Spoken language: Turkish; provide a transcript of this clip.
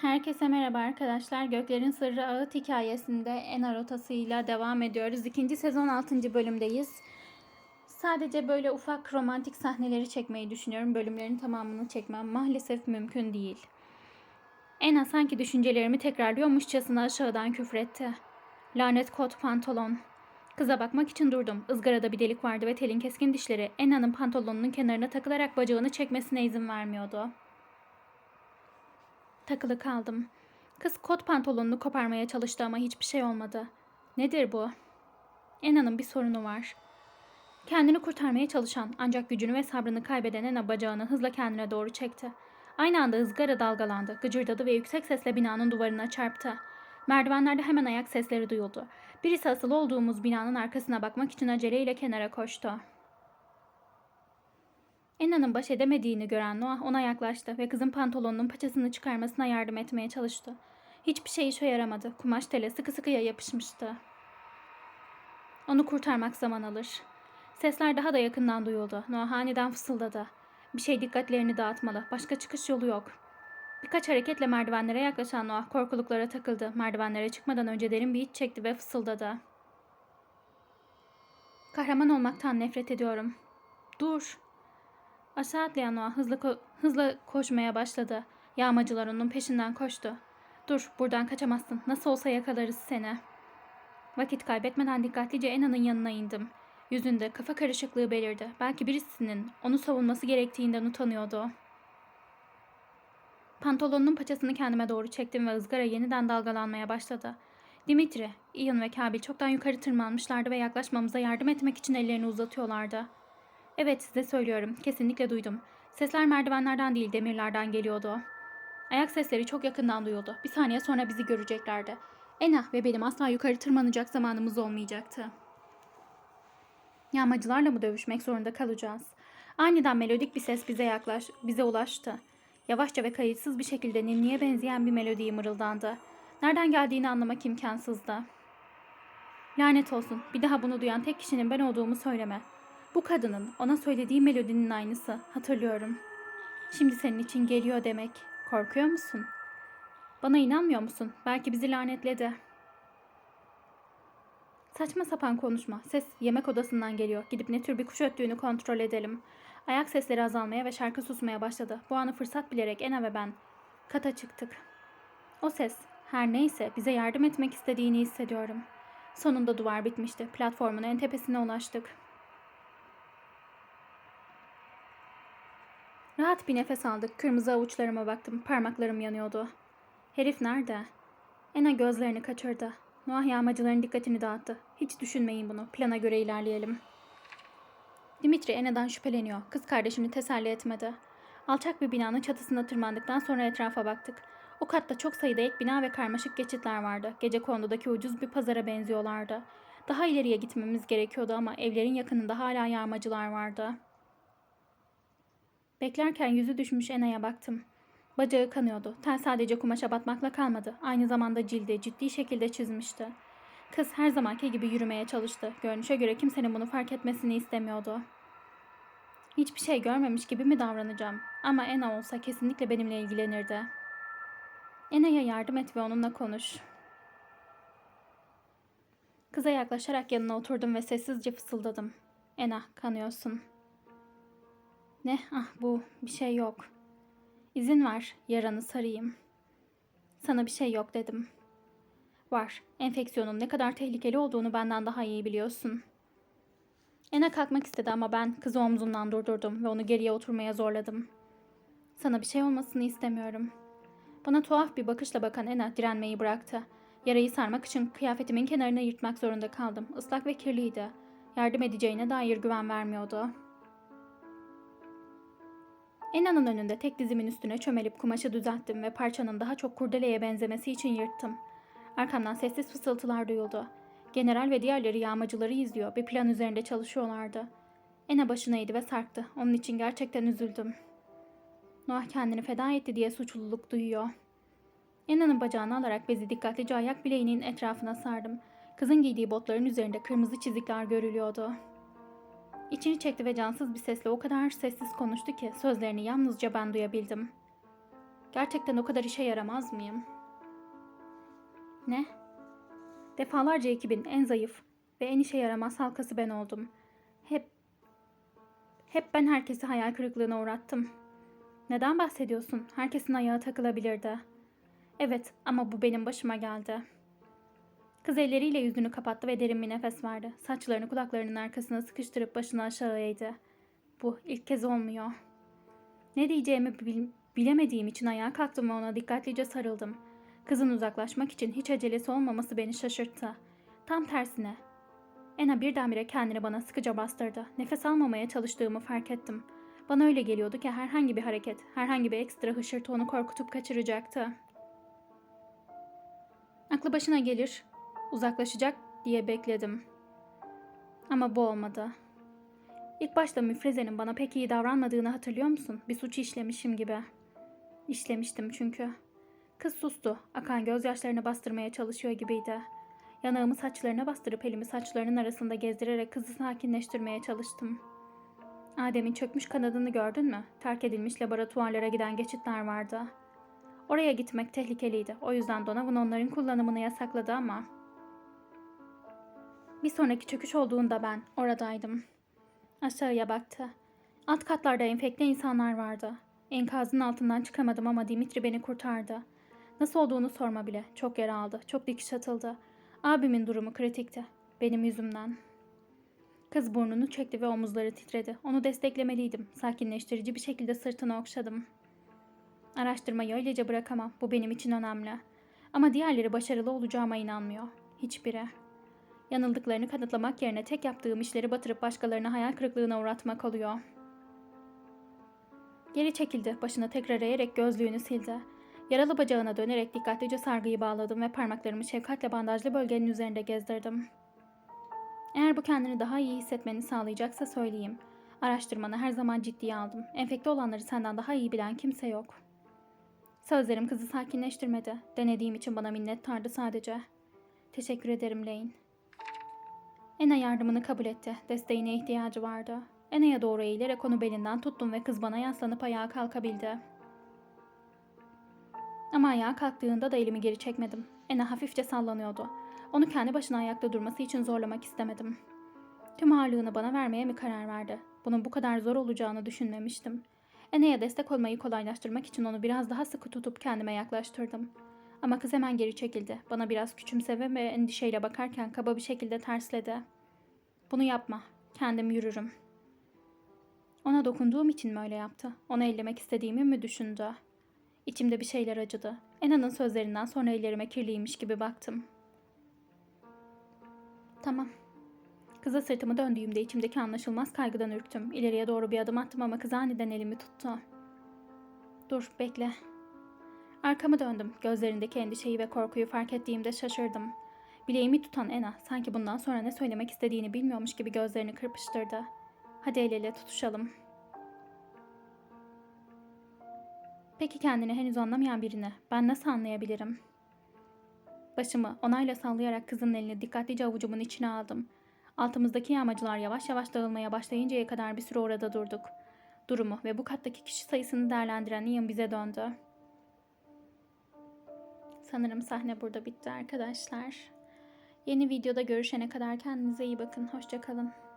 Herkese merhaba arkadaşlar. Göklerin Sırrı Ağıt hikayesinde Ena rotasıyla devam ediyoruz. İkinci sezon 6. bölümdeyiz. Sadece böyle ufak romantik sahneleri çekmeyi düşünüyorum. Bölümlerin tamamını çekmem maalesef mümkün değil. Ena sanki düşüncelerimi tekrarlıyormuşçasına aşağıdan küfretti. Lanet kot pantolon. Kıza bakmak için durdum. Izgarada bir delik vardı ve telin keskin dişleri Ena'nın pantolonunun kenarına takılarak bacağını çekmesine izin vermiyordu. Takılı kaldım. Kız kot pantolonunu koparmaya çalıştı ama hiçbir şey olmadı. Nedir bu? Ena'nın bir sorunu var. Kendini kurtarmaya çalışan ancak gücünü ve sabrını kaybeden Ena bacağını hızla kendine doğru çekti. Aynı anda ızgara dalgalandı, gıcırdadı ve yüksek sesle binanın duvarına çarptı. Merdivenlerde hemen ayak sesleri duyuldu. Birisi asılı olduğumuz binanın arkasına bakmak için aceleyle kenara koştu. Enna'nın baş edemediğini gören Noah ona yaklaştı ve kızın pantolonunun paçasını çıkarmasına yardım etmeye çalıştı. Hiçbir şey işe yaramadı. Kumaş tele sıkı sıkıya yapışmıştı. Onu kurtarmak zaman alır. Sesler daha da yakından duyuldu. Noah aniden fısıldadı. Bir şey dikkatlerini dağıtmalı. Başka çıkış yolu yok. Birkaç hareketle merdivenlere yaklaşan Noah korkuluklara takıldı. Merdivenlere çıkmadan önce derin bir iç çekti ve fısıldadı. Kahraman olmaktan nefret ediyorum. Dur. Aşağı atlayan Noah hızlı, ko- hızla koşmaya başladı. Yağmacılar onun peşinden koştu. Dur buradan kaçamazsın. Nasıl olsa yakalarız seni. Vakit kaybetmeden dikkatlice Ena'nın yanına indim. Yüzünde kafa karışıklığı belirdi. Belki birisinin onu savunması gerektiğinden utanıyordu. Pantolonunun paçasını kendime doğru çektim ve ızgara yeniden dalgalanmaya başladı. Dimitri, Ian ve Kabil çoktan yukarı tırmanmışlardı ve yaklaşmamıza yardım etmek için ellerini uzatıyorlardı. Evet size söylüyorum. Kesinlikle duydum. Sesler merdivenlerden değil demirlerden geliyordu. Ayak sesleri çok yakından duyuldu. Bir saniye sonra bizi göreceklerdi. Ena ve benim asla yukarı tırmanacak zamanımız olmayacaktı. Yağmacılarla mı dövüşmek zorunda kalacağız? Aniden melodik bir ses bize yaklaş, bize ulaştı. Yavaşça ve kayıtsız bir şekilde ninniye benzeyen bir melodiyi mırıldandı. Nereden geldiğini anlamak imkansızdı. Lanet olsun. Bir daha bunu duyan tek kişinin ben olduğumu söyleme. Bu kadının ona söylediği melodinin aynısı. Hatırlıyorum. Şimdi senin için geliyor demek. Korkuyor musun? Bana inanmıyor musun? Belki bizi lanetledi. Saçma sapan konuşma. Ses yemek odasından geliyor. Gidip ne tür bir kuş öttüğünü kontrol edelim. Ayak sesleri azalmaya ve şarkı susmaya başladı. Bu anı fırsat bilerek Ena ve ben kata çıktık. O ses her neyse bize yardım etmek istediğini hissediyorum. Sonunda duvar bitmişti. Platformun en tepesine ulaştık. Rahat bir nefes aldık. Kırmızı avuçlarıma baktım. Parmaklarım yanıyordu. Herif nerede? Ena gözlerini kaçırdı. Noah yağmacıların dikkatini dağıttı. Hiç düşünmeyin bunu. Plana göre ilerleyelim. Dimitri Ena'dan şüpheleniyor. Kız kardeşini teselli etmedi. Alçak bir binanın çatısına tırmandıktan sonra etrafa baktık. O katta çok sayıda ek bina ve karmaşık geçitler vardı. Gece kondudaki ucuz bir pazara benziyorlardı. Daha ileriye gitmemiz gerekiyordu ama evlerin yakınında hala yağmacılar vardı. Beklerken yüzü düşmüş Ena'ya baktım. Bacağı kanıyordu. Tel sadece kumaşa batmakla kalmadı. Aynı zamanda cildi ciddi şekilde çizmişti. Kız her zamanki gibi yürümeye çalıştı. Görünüşe göre kimsenin bunu fark etmesini istemiyordu. Hiçbir şey görmemiş gibi mi davranacağım? Ama Ena olsa kesinlikle benimle ilgilenirdi. Ena'ya yardım et ve onunla konuş. Kıza yaklaşarak yanına oturdum ve sessizce fısıldadım. Ena, kanıyorsun. Ne? Ah bu, bir şey yok. İzin ver, yaranı sarayım. Sana bir şey yok dedim. Var. Enfeksiyonun ne kadar tehlikeli olduğunu benden daha iyi biliyorsun. Ena kalkmak istedi ama ben kızı omzundan durdurdum ve onu geriye oturmaya zorladım. Sana bir şey olmasını istemiyorum. Bana tuhaf bir bakışla bakan Ena direnmeyi bıraktı. Yarayı sarmak için kıyafetimin kenarını yırtmak zorunda kaldım. Islak ve kirliydi. Yardım edeceğine dair güven vermiyordu. Ena'nın önünde tek dizimin üstüne çömelip kumaşı düzelttim ve parçanın daha çok kurdeleye benzemesi için yırttım. Arkamdan sessiz fısıltılar duyuldu. General ve diğerleri yağmacıları izliyor, bir plan üzerinde çalışıyorlardı. Ena başına ve sarktı. Onun için gerçekten üzüldüm. Noah kendini feda etti diye suçluluk duyuyor. Ena'nın bacağını alarak bezi dikkatlice ayak bileğinin etrafına sardım. Kızın giydiği botların üzerinde kırmızı çizikler görülüyordu. İçini çekti ve cansız bir sesle o kadar sessiz konuştu ki sözlerini yalnızca ben duyabildim. Gerçekten o kadar işe yaramaz mıyım? Ne? Defalarca ekibin en zayıf ve en işe yaramaz halkası ben oldum. Hep hep ben herkesi hayal kırıklığına uğrattım. Neden bahsediyorsun? Herkesin ayağı takılabilirdi. Evet ama bu benim başıma geldi. Kız elleriyle yüzünü kapattı ve derin bir nefes verdi. Saçlarını kulaklarının arkasına sıkıştırıp başını aşağı eğdi. Bu ilk kez olmuyor. Ne diyeceğimi bil- bilemediğim için ayağa kalktım ve ona dikkatlice sarıldım. Kızın uzaklaşmak için hiç acelesi olmaması beni şaşırttı. Tam tersine. Ena birdenbire kendini bana sıkıca bastırdı. Nefes almamaya çalıştığımı fark ettim. Bana öyle geliyordu ki herhangi bir hareket, herhangi bir ekstra hışırtı onu korkutup kaçıracaktı. Aklı başına gelir, uzaklaşacak diye bekledim. Ama bu olmadı. İlk başta müfrezenin bana pek iyi davranmadığını hatırlıyor musun? Bir suç işlemişim gibi. İşlemiştim çünkü. Kız sustu. Akan gözyaşlarını bastırmaya çalışıyor gibiydi. Yanağımı saçlarına bastırıp elimi saçlarının arasında gezdirerek kızı sakinleştirmeye çalıştım. Adem'in çökmüş kanadını gördün mü? Terk edilmiş laboratuvarlara giden geçitler vardı. Oraya gitmek tehlikeliydi. O yüzden Donovan onların kullanımını yasakladı ama... Bir sonraki çöküş olduğunda ben oradaydım. Aşağıya baktı. Alt katlarda enfekte insanlar vardı. Enkazın altından çıkamadım ama Dimitri beni kurtardı. Nasıl olduğunu sorma bile. Çok yer aldı. Çok dikiş atıldı. Abimin durumu kritikti. Benim yüzümden. Kız burnunu çekti ve omuzları titredi. Onu desteklemeliydim. Sakinleştirici bir şekilde sırtını okşadım. Araştırmayı öylece bırakamam. Bu benim için önemli. Ama diğerleri başarılı olacağıma inanmıyor. Hiçbiri. Yanıldıklarını kanıtlamak yerine tek yaptığım işleri batırıp başkalarını hayal kırıklığına uğratmak oluyor. Geri çekildi. Başını tekrar eğerek gözlüğünü sildi. Yaralı bacağına dönerek dikkatlice sargıyı bağladım ve parmaklarımı şefkatle bandajlı bölgenin üzerinde gezdirdim. Eğer bu kendini daha iyi hissetmeni sağlayacaksa söyleyeyim. Araştırmanı her zaman ciddiye aldım. Enfekte olanları senden daha iyi bilen kimse yok. Sözlerim kızı sakinleştirmedi. Denediğim için bana minnettardı sadece. Teşekkür ederim Lane. Ena yardımını kabul etti. Desteğine ihtiyacı vardı. Ena'ya doğru eğilerek onu belinden tuttum ve kız bana yaslanıp ayağa kalkabildi. Ama ayağa kalktığında da elimi geri çekmedim. Ena hafifçe sallanıyordu. Onu kendi başına ayakta durması için zorlamak istemedim. Tüm ağırlığını bana vermeye mi karar verdi? Bunun bu kadar zor olacağını düşünmemiştim. Ena'ya destek olmayı kolaylaştırmak için onu biraz daha sıkı tutup kendime yaklaştırdım. Ama kız hemen geri çekildi. Bana biraz küçümseme ve endişeyle bakarken kaba bir şekilde tersledi. Bunu yapma. Kendim yürürüm. Ona dokunduğum için mi öyle yaptı? Onu ellemek istediğimi mi düşündü? İçimde bir şeyler acıdı. Ena'nın sözlerinden sonra ellerime kirliymiş gibi baktım. Tamam. Kıza sırtımı döndüğümde içimdeki anlaşılmaz kaygıdan ürktüm. İleriye doğru bir adım attım ama kız aniden elimi tuttu. Dur, bekle. Arkamı döndüm. Gözlerindeki endişeyi ve korkuyu fark ettiğimde şaşırdım. Bileğimi tutan Ena sanki bundan sonra ne söylemek istediğini bilmiyormuş gibi gözlerini kırpıştırdı. Hadi el ele tutuşalım. Peki kendini henüz anlamayan birini ben nasıl anlayabilirim? Başımı onayla sallayarak kızın elini dikkatlice avucumun içine aldım. Altımızdaki yağmacılar yavaş yavaş dağılmaya başlayıncaya kadar bir süre orada durduk. Durumu ve bu kattaki kişi sayısını değerlendiren Ian bize döndü. Sanırım sahne burada bitti arkadaşlar. Yeni videoda görüşene kadar kendinize iyi bakın. Hoşçakalın.